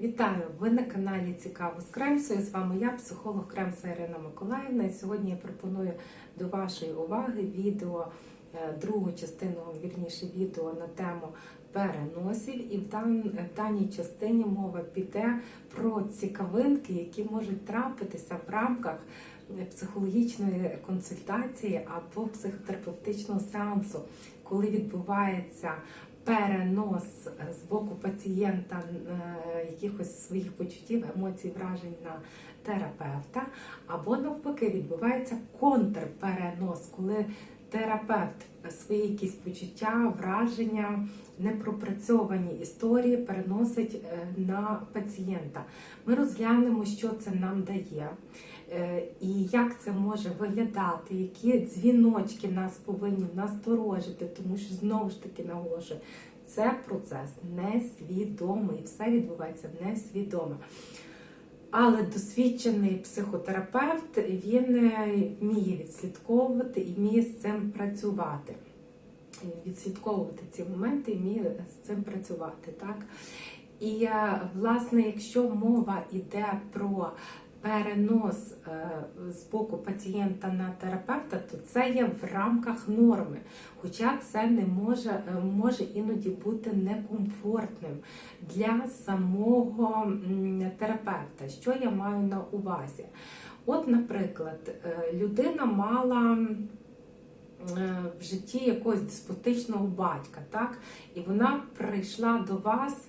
Вітаю! Ви на каналі Цікаво з Кремсою. З вами я, психолог Кремса Ірина Миколаївна. І сьогодні я пропоную до вашої уваги відео, е, другу частину, вірніше відео на тему переносів. І в дан- в даній частині мова піде про цікавинки, які можуть трапитися в рамках психологічної консультації або психотерапевтичного сеансу, коли відбувається перенос з боку пацієнта е, якихось своїх почуттів, емоцій, вражень на терапевта, або навпаки відбувається контрперенос, коли терапевт свої якісь почуття, враження, непропрацьовані історії переносить е, на пацієнта. Ми розглянемо, що це нам дає. Е, І як це може виглядати, які дзвіночки нас повинні насторожити, тому що знову ж таки наголошую, це процес несвідомий, все відбувається несвідомо. Але досвідчений психотерапевт він е, вміє відслідковувати і вміє з цим працювати. Відслідковувати ці моменти і вміє з цим працювати. Так? І е, власне, якщо мова йде про перенос е, з боку пацієнта на терапевта, то це є в рамках норми. Хоча це не може, е, може іноді бути некомфортним для самого терапевта. Що я маю на увазі? От, наприклад, е, людина мала в житті якогось деспотичного батька, так? І вона прийшла до вас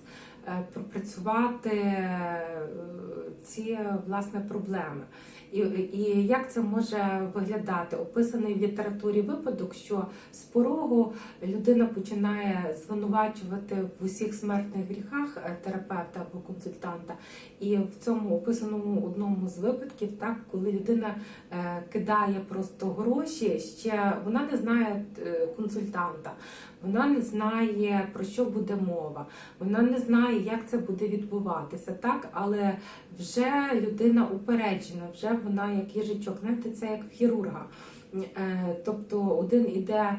пропрацювати е, ці власне проблеми. І, і як це може виглядати? Описаний в літературі випадок, що з порогу людина починає звинувачувати в усіх смертних гріхах е, терапевта або консультанта. І в цьому описаному одному з випадків, так коли людина е, кидає просто гроші, ще вона не знає е, консультанта, вона не знає про що буде мова, вона не знає, як це буде відбуватися, так але вже людина упереджена, вже вона як їжачок. Знаєте, це як хірурга. Е, Тобто один іде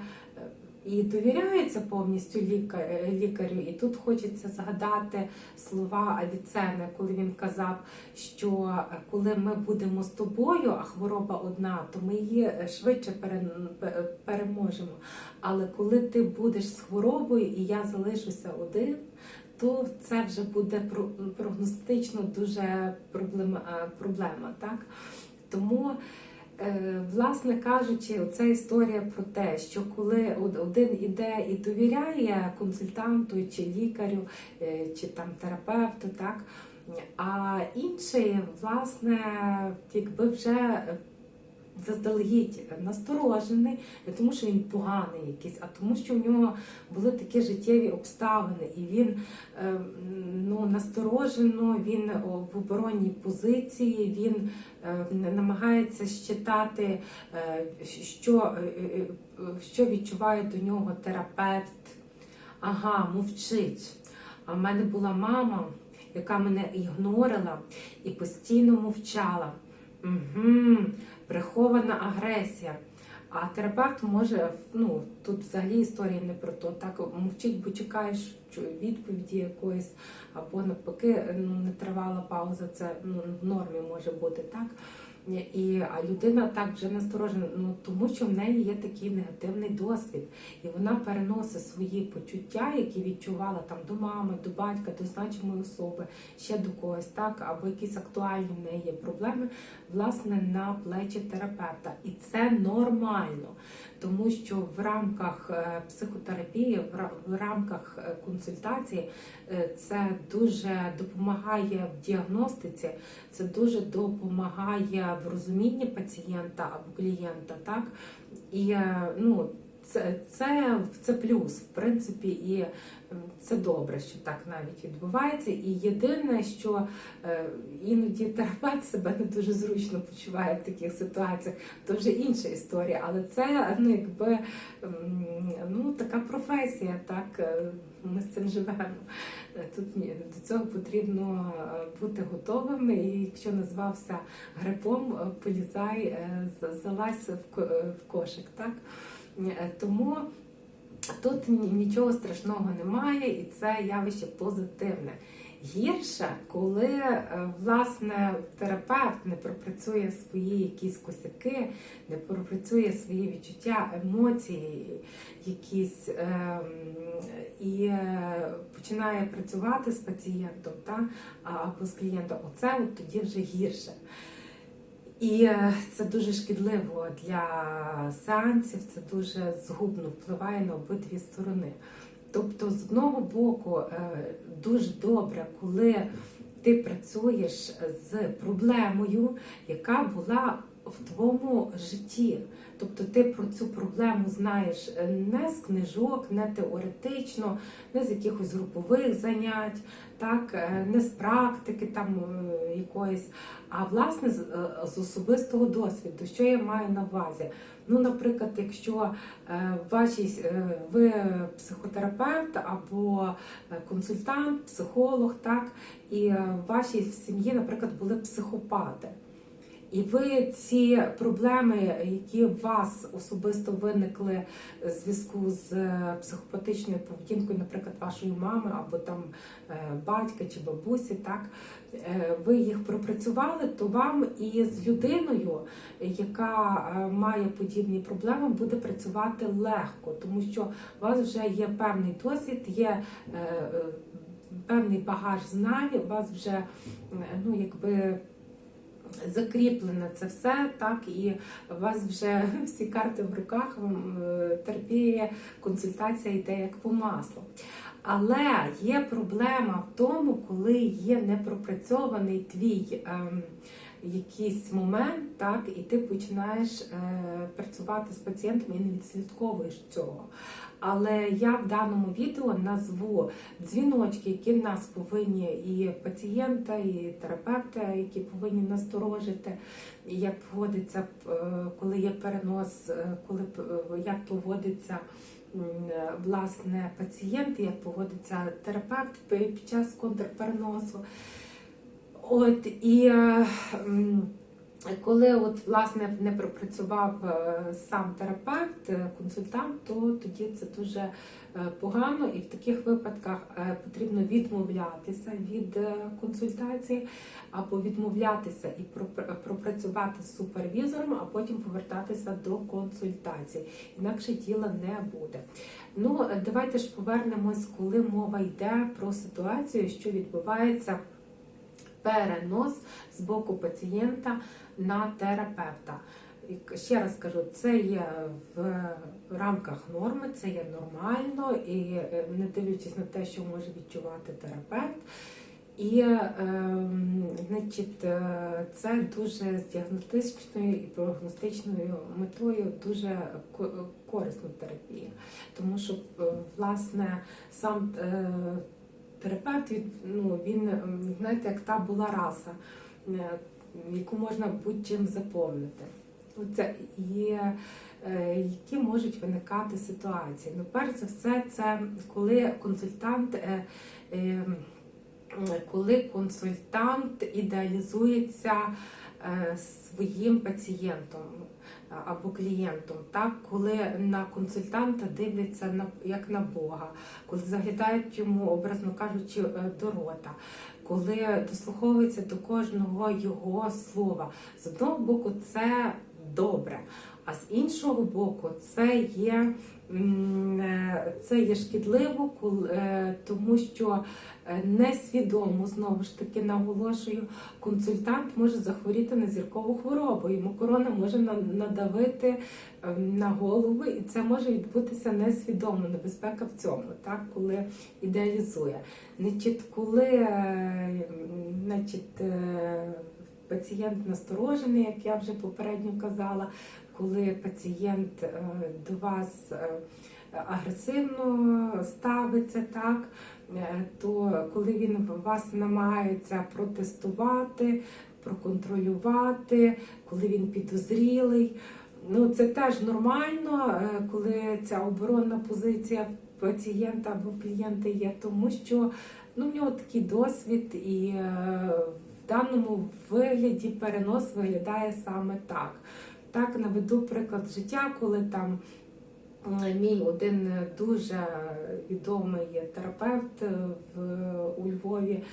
і довіряється повністю лікар- лікарю, і тут хочеться згадати слова Авіцена, коли він казав, що коли ми будемо з тобою, а хвороба одна, то ми її е, швидше переможемо. Але коли ти будеш з хворобою і я залишуся один, то це вже буде про- прогностично дуже проблема, е, проблема так? Тому, власне кажучи, ця історія про те, що коли один іде і довіряє консультанту чи лікарю, е, чи там терапевту, так? А інший, власне, якби вже заздалегідь насторожений, не тому, що він поганий якийсь, а тому, що в нього були такі життєві обставини, і він е, ну, насторожено, він в оборонній позиції, він е, намагається щитати, е, що, е, е, що відчуває до нього терапевт. Ага, мовчить. А в мене була мама, яка мене ігнорила і постійно мовчала. Угу, прихована агресія. А терапевт може, ну тут взагалі історія не про то, так мовчить, бо чекаєш відповіді якоїсь, або навпаки, ну не тривала пауза, це ну, в нормі може бути так. І, людина так вже насторожена, ну тому що в неї є такий негативний досвід, і вона переносить свої почуття, які відчувала там до мами, до батька, до значимої особи, ще до когось, так? Або якісь актуальні в неї є проблеми, власне, на плечі терапевта. І це нормально, тому що в рамках е, психотерапії, в рамках е, консультації е, це дуже допомагає в діагностиці, це дуже допомагає в розумінні пацієнта або клієнта, так і ну. Це, це, це плюс, в принципі, і е, це добре, що так навіть відбувається. І єдине, що е, іноді терапевт себе не дуже зручно почуває в таких ситуаціях, то вже інша історія. Але це ну, якби ну, така професія, так е, ми з цим живемо. Е, Тут ні, до цього потрібно бути готовими. І якщо назвався грибом, е, полізай, залазь в кошик. Так? Е, Тому Тут нічого страшного немає, і це явище позитивне. гірше, коли е, власне терапевт не пропрацює свої якісь косяки, не пропрацює свої відчуття, емоції, якісь ем, і е, починає працювати з пацієнтом та, або з клієнтом. Оце от тоді вже гірше. І е, це дуже шкідливо для сеансів, це дуже згубно впливає на обидві сторони. Тобто, з одного боку, е, дуже добре, коли ти працюєш з проблемою, яка була в твоєму житті. Тобто ти про цю проблему знаєш е, не з книжок, не теоретично, не з якихось групових занять, так, е, не з практики там е, якоїсь, а власне з, особистого досвіду. Що я маю на увазі? Ну, наприклад, якщо вашій, ви психотерапевт або консультант, психолог, так, і в вашій сім'ї, наприклад, були психопати. І ви ці проблеми, які у вас особисто виникли в зв'язку з е, психопатичною поведінкою, наприклад, вашої мами або там е, батька чи бабусі, так е, ви їх пропрацювали, то вам і з людиною, яка має подібні проблеми, буде працювати легко, тому що у вас вже є певний досвід, є певний багаж знань, у вас вже ну якби закріплене це все, так і у вас вже всі карти в руках, е, терпіє, консультація йде як по маслу. Але є проблема в тому, коли є непропрацьований твій. Е, Якийсь момент, так, і ти починаєш е, працювати з пацієнтом і не відслідковуєш цього. Але я в даному відео назву дзвіночки, які нас повинні і пацієнта, і терапевта, які повинні насторожити, як поводиться, е, коли є перенос, е, коли е, як поводиться. Власне, пацієнт, як поводиться терапевт під час контрпереносу. От і коли от власне не пропрацював е, сам терапевт, е, консультант, то тоді це дуже е, погано, і в таких випадках потрібно відмовлятися від консультації або відмовлятися і пропрацювати з супервізором, а потім повертатися до консультації. Інакше діла не буде. Ну, давайте ж повернемось, коли мова йде про ситуацію, що відбувається перенос з боку пацієнта на терапевта. Ще раз кажу, це є в рамках норми, це є нормально, і е, не дивлячись на те, що може відчувати терапевт. І е, значить, е, це дуже з діагностичною і прогностичною метою дуже корисна терапія. Тому що, власне, сам терапевт ну, він, знаєте, як та була раса яку можна будь-чим заповнити. Це є, е, які можуть виникати ситуації. Ну, перш за все, це коли консультант. Е, е, коли консультант ідеалізується своїм пацієнтом або клієнтом, так коли на консультанта дивляться як на Бога, коли заглядають йому, образно кажучи, до рота, коли дослуховується до кожного його слова. З одного боку, це добре, а з іншого боку, це є е, це є шкідливо, е, тому що е, несвідомо, знову ж таки наголошую, консультант може захворіти на зіркову хворобу. Йому корона може надавити на голову, і це може відбутися несвідомо. Небезпека в цьому, так, коли ідеалізує. Значить, коли значить, пацієнт насторожений, як я вже попередньо казала, коли пацієнт е, до вас е, агресивно ставиться, так, е, то коли він вас намагається протестувати, проконтролювати, коли він підозрілий. Ну, Це теж нормально, коли ця оборонна позиція пацієнта або клієнта є, тому що ну, в нього такий досвід, і в даному вигляді перенос виглядає саме так. Так, наведу приклад життя, коли там мій один дуже відомий терапевт в, у Львові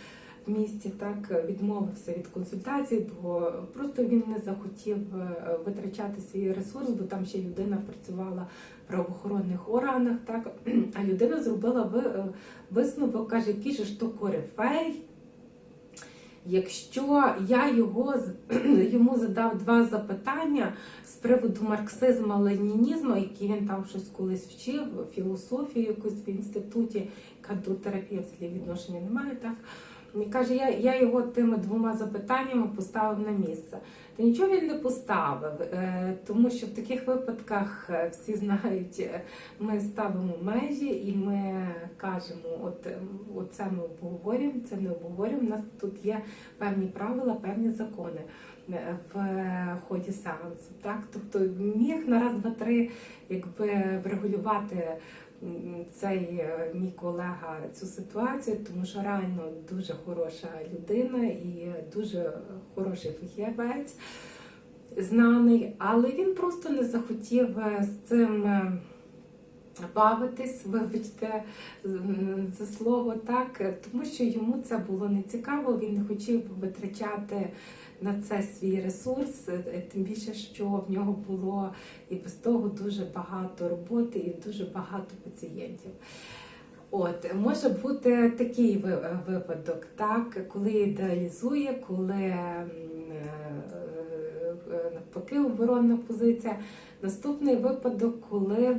в місті, так відмовився від консультацій, бо просто він не захотів е, витрачати свій ресурс, бо там ще людина працювала в правоохоронних органах. Так а людина зробила ви- е, висновок, каже, який же ж то корифей. Якщо я його йому задав два запитання з приводу марксизму, ленінізму, які він там щось колись вчив, філософію якусь в інституті, яка до терапії взагалі відношення немає, так і каже, я, я його тими двома запитаннями поставив на місце. Та нічого він не поставив, е, тому що в таких випадках е, всі знають, е, ми ставимо межі і ми кажемо, от е, оце ми обговорюємо, це не обговорюємо. У нас тут є певні правила, певні закони в ході сеансу. Так? Тобто міг на раз, два, три якби врегулювати цей е, мій колега цю ситуацію, тому що реально дуже хороша людина і дуже хороший фахівець, знаний, але він просто не захотів е, з цим. Бавитись, вибачте за слово так, тому що йому це було не цікаво, він не хотів витрачати на це свій ресурс, тим більше, що в нього було і без того дуже багато роботи і дуже багато пацієнтів. От може бути такий випадок, так, коли ідеалізує, коли е, е, навпаки оборонна позиція. Наступний випадок, коли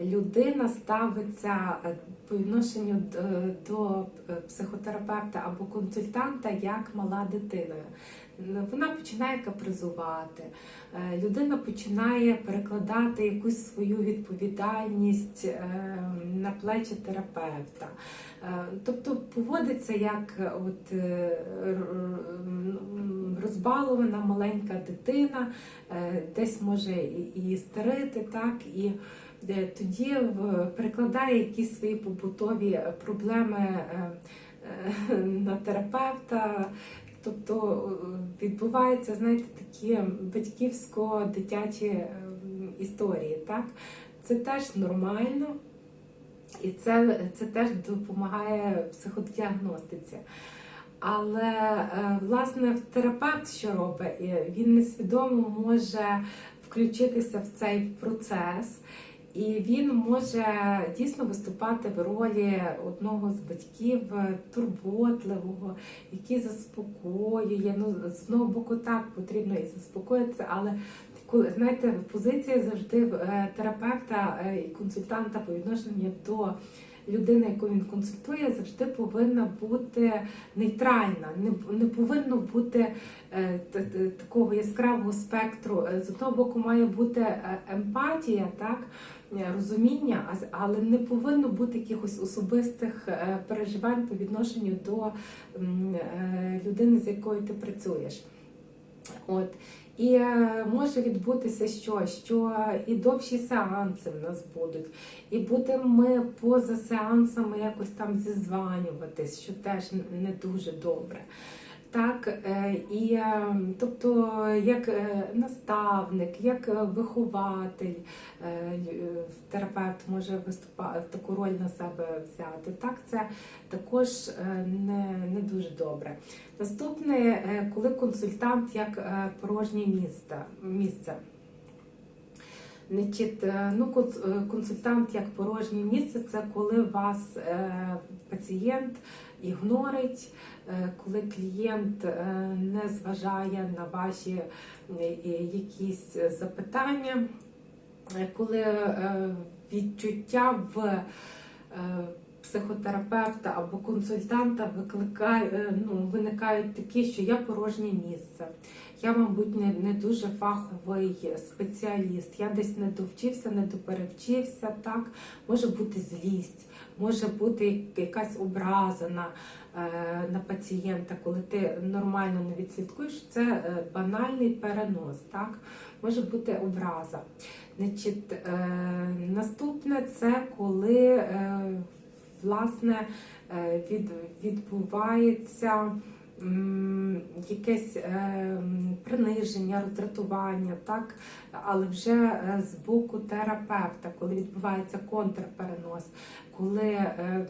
людина ставиться е, по відношенню до е, психотерапевта або консультанта як мала дитина. Вона починає капризувати, е, людина починає перекладати якусь свою відповідальність е, на плечі терапевта. Е, Тобто поводиться як от розбалована маленька дитина, десь може і істерити, так і тоді перекладає якісь свої побутові проблеми на терапевта. Тобто е, відбуваються, знаєте, такі батьківсько-дитячі е, історії. Так? Це теж нормально. І це, це теж допомагає психодіагностиці. Але е, власне терапевт що робить? Він несвідомо може включитися в цей процес, і він може дійсно виступати в ролі одного з батьків е, турботливого, який заспокоює. Ну, з одного боку, так потрібно і заспокоїтися, але коли знаєте, позиція завжди е, терапевта е, і консультанта по відношенню до людини, яку він консультує, завжди повинна бути нейтральна, не, не повинно бути такого яскравого спектру. З одного боку має бути емпатія, так. Е, Розуміння, але не повинно бути якихось особистих е, переживань по відношенню до е, людини, з якою ти працюєш. От. І може відбутися що? Що і довші сеанси в нас будуть, і будемо ми поза сеансами якось там зізванюватись, що теж не дуже добре. Так, е, і е, тобто, як е, наставник, як вихователь, терапевт може виступати таку роль на себе взяти. Так, це також не, не дуже добре. Наступне, коли консультант як порожнє місце. Е, ну, е, консультант як порожнє місце це коли вас е, пацієнт ігнорить, коли клієнт не зважає на ваші якісь запитання, коли відчуття в психотерапевта або консультанта викликає, ну, виникають такі, що я порожнє місце. Я, мабуть, не, не дуже фаховий спеціаліст. Я десь не довчився, не доперевчився. Так може бути злість, може бути якась образа на, е, пацієнта, коли ти нормально не відслідкуєш. Це е, банальний перенос. Так може бути образа. Значить, е, наступне це коли власне від, відбувається якесь е, приниження, роздратування, так? але вже е, з боку терапевта, коли відбувається контрперенос, коли е,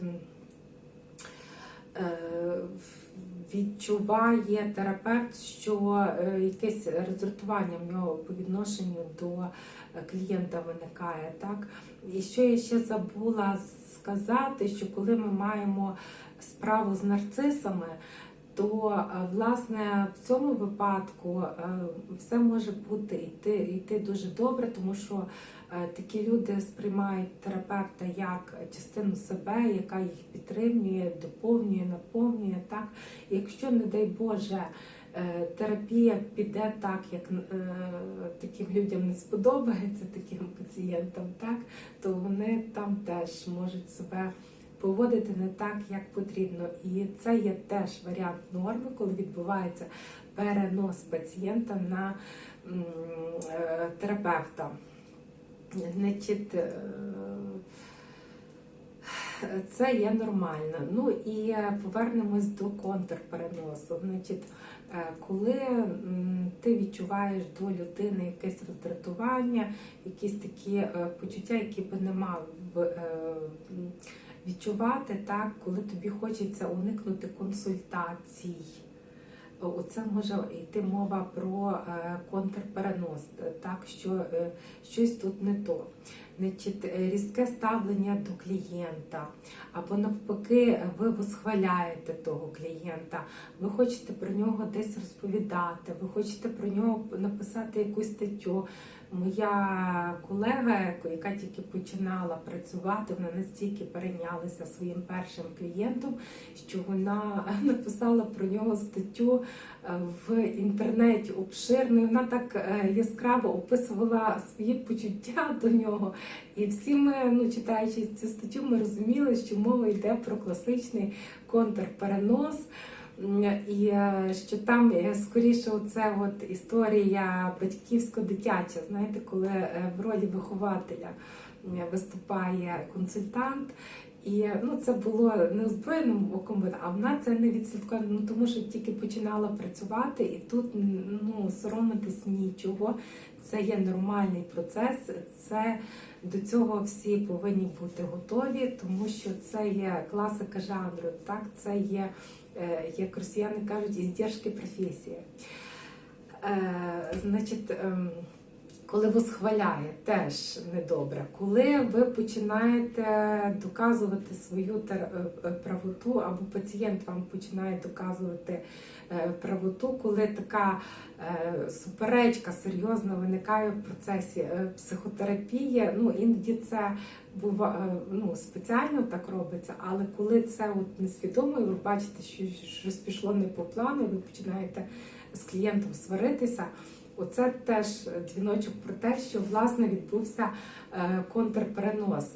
відчуває терапевт, що якесь роздратування в нього по відношенню до клієнта виникає. Так? І що я ще забула сказати, що коли ми маємо справу з нарцисами, то е, власне в цьому випадку е, все може бути йти, йти дуже добре, тому що е, такі люди сприймають терапевта як частину себе, яка їх підтримує, доповнює, наповнює. Так, якщо, не дай Боже, терапія піде так, як таким людям не сподобається, таким пацієнтам, так, то вони там теж можуть себе поводити не так, як потрібно. І це є теж варіант норми, коли відбувається перенос пацієнта на е, терапевта. Значить, е, це є нормально. Ну і е, повернемось до контрпереносу. Значить, коли ти відчуваєш до людини якесь роздратування, якісь такі почуття, які би не мав відчувати, так, коли тобі хочеться уникнути консультацій. Оце може йти мова про е, контрперенос, так що е, щось тут не то. Значить, е, різке ставлення до клієнта, або навпаки, ви восхваляєте того клієнта, ви хочете про нього десь розповідати, ви хочете про нього написати якусь статтю. Моя колега, яка тільки починала працювати, вона настільки перейнялася своїм першим клієнтом, що вона написала про нього статтю е, в інтернеті обширно. Вона так е, яскраво описувала свої почуття до нього. І всі ми, ну читаючи цю статтю, ми розуміли, що мова йде про класичний контрперенос. І е, що там е, скоріше оце от історія батьківсько-дитяча, знаєте, коли е, в ролі вихователя виступає консультант. І ну, це було не озброєним оком, а вона це не відслідкувала, ну тому що тільки починала працювати, і тут ну, соромитись нічого. Це є нормальний процес. Це до цього всі повинні бути готові, тому що це є класика жанру. Так, це є, як росіяни кажуть, іздержки професії. Е, значить, ем, коли восхваляє, теж недобре. Коли ви починаєте доказувати свою тер- е, правоту, або пацієнт вам починає доказувати е, правоту, коли така е, суперечка серйозно виникає в процесі е, психотерапії, ну іноді це бува, е, ну, спеціально так робиться, але коли це от несвідомо, і ви бачите, що щось пішло не по плану, і ви починаєте з клієнтом сваритися. Оце теж дзвіночок про те, що власне відбувся е, контрперенос.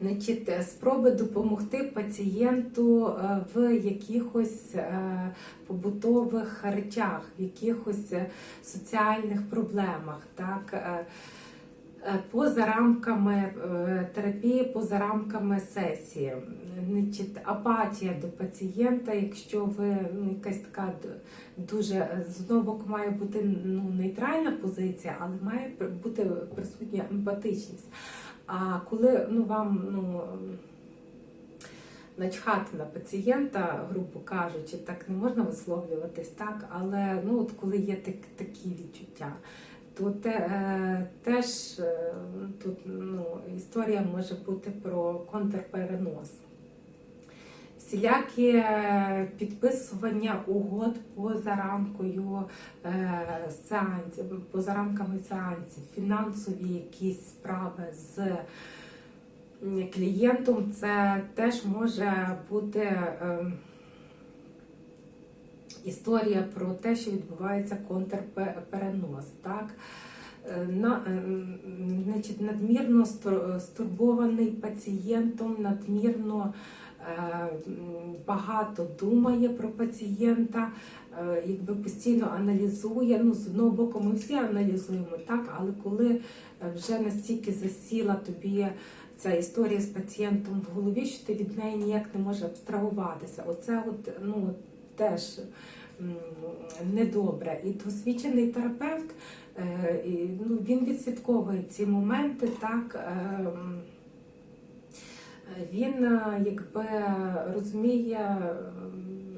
Значить, спроби допомогти пацієнту е, в якихось е, побутових речах, в якихось соціальних проблемах, так. Е, Поза рамками е, терапії, поза рамками сесії, Значить, апатія до пацієнта, якщо ви ну, якась така дуже е, з одного боку має бути ну, нейтральна позиція, але має бути присутня емпатичність. А коли ну, вам ну, начхати на пацієнта, грубо кажучи, так не можна висловлюватись, так, але ну, от коли є так, такі відчуття, то те, е, теж е, тут ну, історія може бути про контрперенос. Всілякі е, підписування угод поза рамкою е, сеансів, поза рамками сеансів, фінансові якісь справи з клієнтом, це теж може бути е, історія про те, що відбувається контрперенос. Так? Е, На, е, значить, надмірно стурбований пацієнтом, надмірно е, багато думає про пацієнта, якби постійно аналізує. Ну, з одного боку, ми всі аналізуємо, так, але коли вже настільки засіла тобі ця історія з пацієнтом в голові, що ти від неї ніяк не можеш абстрагуватися. Оце от, ну, теж недобре. І досвідчений терапевт е, ну, він відслідковує ці моменти, так. е, Він е, якби розуміє,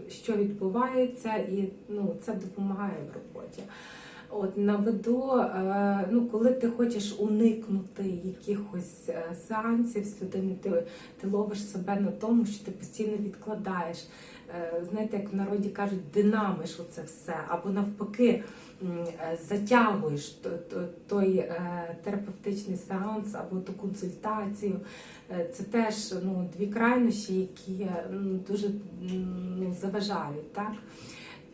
що відбувається, і ну, це допомагає в роботі. От наведу, е, ну коли ти хочеш уникнути якихось е, сеансів з людини, ти, ти ловиш себе на тому, що ти постійно відкладаєш. Е, Знаєте, як в народі кажуть, динамиш оце все, або навпаки затягуєш то- то- той терапевтичний сеанс або ту консультацію. Це теж ну, дві крайнощі, які ну, дуже заважають. Так?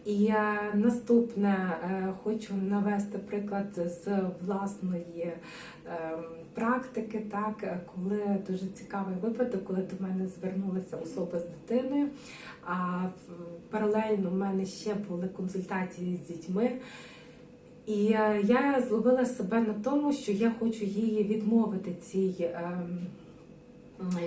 І наступне е, хочу навести приклад з власної е, практики, так коли дуже цікавий випадок, коли до мене звернулася особа з дитиною. А паралельно в мене ще були консультації з дітьми. І е, я зловила себе на тому, що я хочу її відмовити цій ем,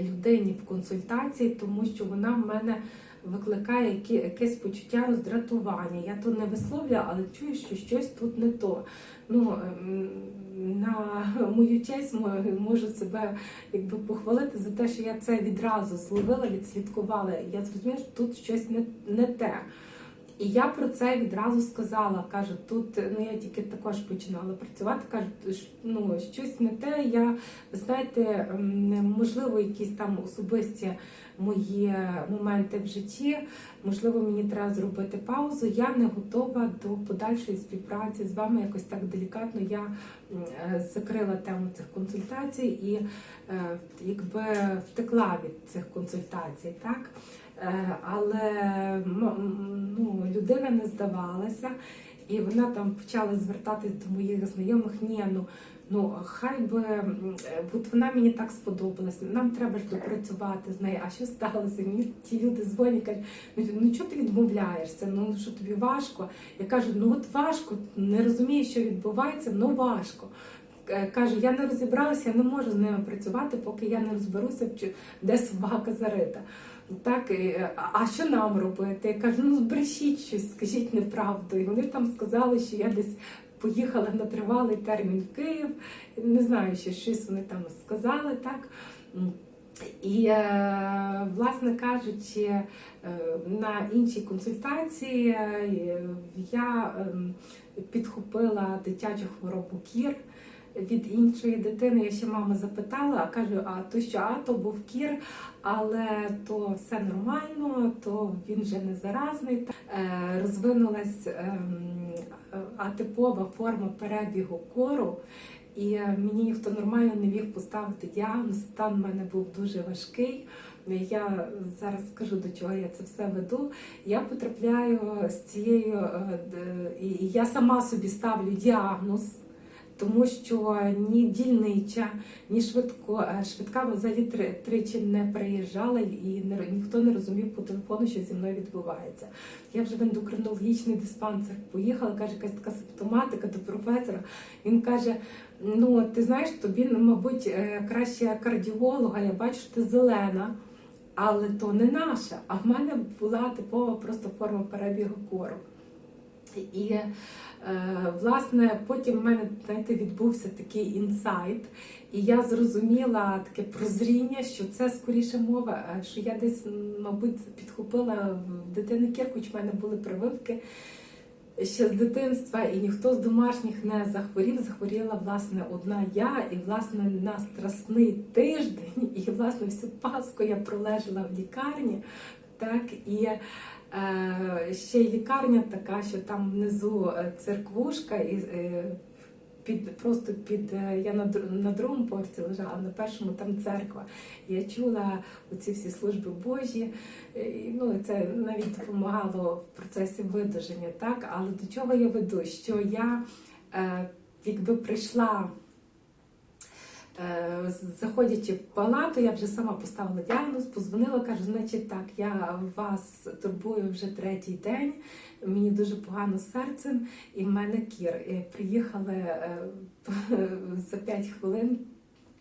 людині в консультації, тому що вона в мене викликає якесь почуття роздратування. Я то не висловлюю, але чую, що щось тут не то. Ну, ем, на мою честь мо- можу себе якби похвалити за те, що я це відразу зловила, відслідкувала. Я зрозуміла, що тут щось не, не те. І я про це відразу сказала. Кажу, тут ну я тільки також починала працювати. Кажу, ну щось не те. Я знаєте, можливо, якісь там особисті мої моменти в житті. Можливо, мені треба зробити паузу. Я не готова до подальшої співпраці з вами. Якось так делікатно я е, закрила тему цих консультацій і е, якби втекла від цих консультацій, так. Е, Але м, ну, людина не здавалася, і вона там почала звертатись до моїх знайомих. Ні, ну ну хай би е, от вона мені так сподобалась. Нам треба ж допрацювати з нею. А що сталося? Мені ті люди дзвонять, кажуть, ну, ну чого ти відмовляєшся? Ну що тобі важко? Я кажу, ну от важко, не розумію, що відбувається, ну важко. Е, Каже, я не розібралася, я не можу з ними працювати, поки я не розберуся, де собака зарита. Так, е, а- що нам робити? Я кажу, ну збрешіть щось, скажіть неправду. І вони там сказали, що я десь поїхала на тривалий термін в Київ. Не знаю, що щось вони там сказали, так. І, е, власне кажучи, е, на іншій консультації я ем, підхопила дитячу хворобу кір від іншої дитини. Я ще мама запитала, а кажу, а то що, а то був кір, але то все нормально, то він вже не заразний. Е, Розвинулась ем, атипова форма перебігу кору. І е, мені ніхто нормально не міг поставити діагноз. Стан в мене був дуже важкий. Я зараз скажу до чого я це все веду. Я потрапляю з цією, е, і я сама собі ставлю діагноз, тому що ні дільнича, ні швидко, е, швидка взагалі три- тричі не приїжджала і не, ніхто не розумів по телефону, що зі мною відбувається. Я вже в ендокринологічний диспансер поїхала, каже, якась така симптоматика до професора. Він каже: ну ти знаєш, тобі, мабуть, е, краще кардіолога, я бачу, що ти зелена. Але то не наша. А в мене була типова просто форма перебігу кору. І е, власне потім в мене знаєте, відбувся такий інсайт, і я зрозуміла таке прозріння, що це скоріше мова, е, що я десь, мабуть, підхопила в дитини хоч в мене були прививки ще з дитинства, і ніхто з домашніх не захворів. Захворіла власне одна я, і власне на страсний тиждень, і власне всю Пасху я пролежала в лікарні. Так і ще й лікарня така, що там внизу е, церквушка, і е, під просто під е, я на на другому поверсі лежала, на першому там церква. Я чула оці всі служби Божі. е, і, Ну це навіть допомагало в процесі видуження. Так, але до чого я веду? Що я е, якби прийшла. Е, Заходячи в палату, я вже сама поставила діагноз, позвонила, кажу, значить так, я вас турбую вже третій день, мені дуже погано серцем, і в мене кір. І приїхали е, за 5 хвилин,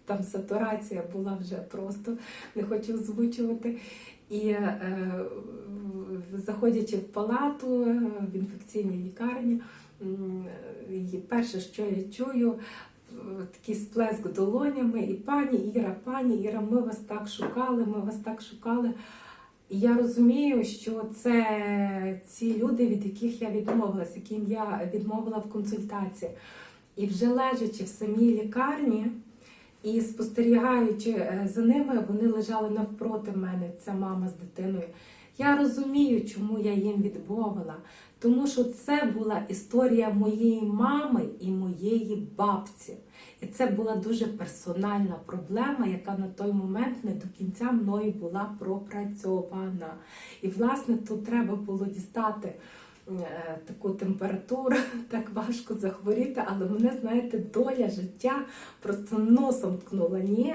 там сатурація була вже просто, не хочу озвучувати. І е, заходячи в палату в інфекційній лікарні, перше, що я чую, такий сплеск долонями, і пані Іра, пані Іра, ми вас так шукали, ми вас так шукали. І я розумію, що це ці люди, від яких я відмовилась, яким я відмовила в консультації. І вже лежачи в самій лікарні і спостерігаючи е, за ними, вони лежали навпроти мене, ця мама з дитиною. Я розумію, чому я їм відмовила. Тому що це була історія моєї мами і моєї бабці. І це була дуже персональна проблема, яка на той момент не до кінця мною була пропрацьована. І, власне, тут треба було дістати е, таку температуру, так важко захворіти, але мене, знаєте, доля життя просто носом ткнула. Ні.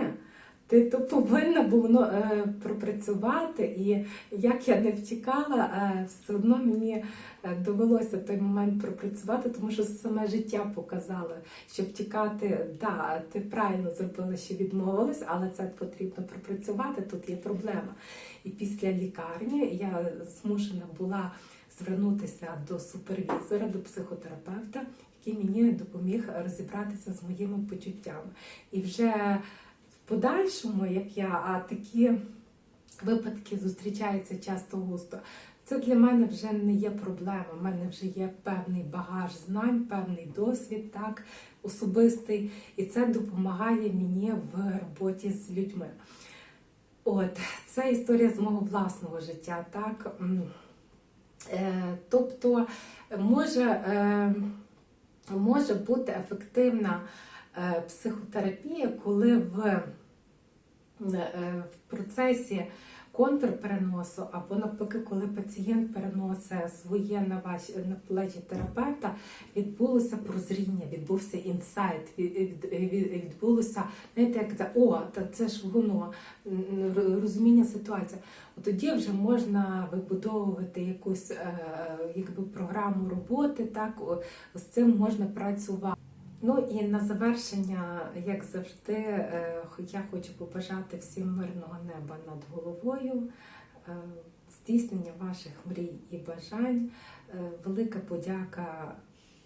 Ти то повинна було е, пропрацювати, і як я не втікала, е, все одно мені е, довелося той момент пропрацювати, тому що саме життя показало, що втікати, да, ти правильно зробила, що відмовилась, але це потрібно пропрацювати. Тут є проблема. І після лікарні я змушена була звернутися до супервізора, до психотерапевта, який мені допоміг розібратися з моїми почуттями. І вже в подальшому, як я, а такі випадки зустрічаються часто густо. Це для мене вже не є проблема. У мене вже є певний багаж знань, певний досвід, так, особистий, і це допомагає мені в роботі з людьми. От, це історія з мого власного життя, так. Е, тобто може, е, може бути ефективна е, психотерапія, коли в, в процесі контрпереносу, або навпаки, коли пацієнт переносить своє на ваші на плечі терапевта, відбулося прозріння, відбувся інсайт, від, від, від- відбулося, знаєте, як це, о, та це ж воно, розуміння ситуації. Тоді вже можна вибудовувати якусь е, якби програму роботи, так з цим можна працювати. Ну і на завершення, як завжди, е, я хочу побажати всім мирного неба над головою, е, здійснення ваших мрій і бажань. Е, Велика подяка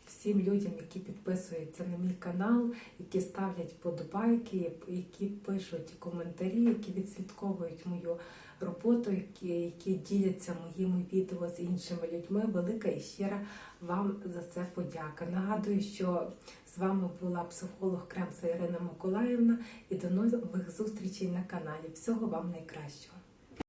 всім людям, які підписуються на мій канал, які ставлять подобайки, які пишуть коментарі, які відслідковують мою роботу, які, які діляться моїми відео з іншими людьми. Велика і щира вам за це подяка. Нагадую, що з вами була психолог Кремса Ірина Миколаївна і до нових зустрічей на каналі. Всього вам найкращого.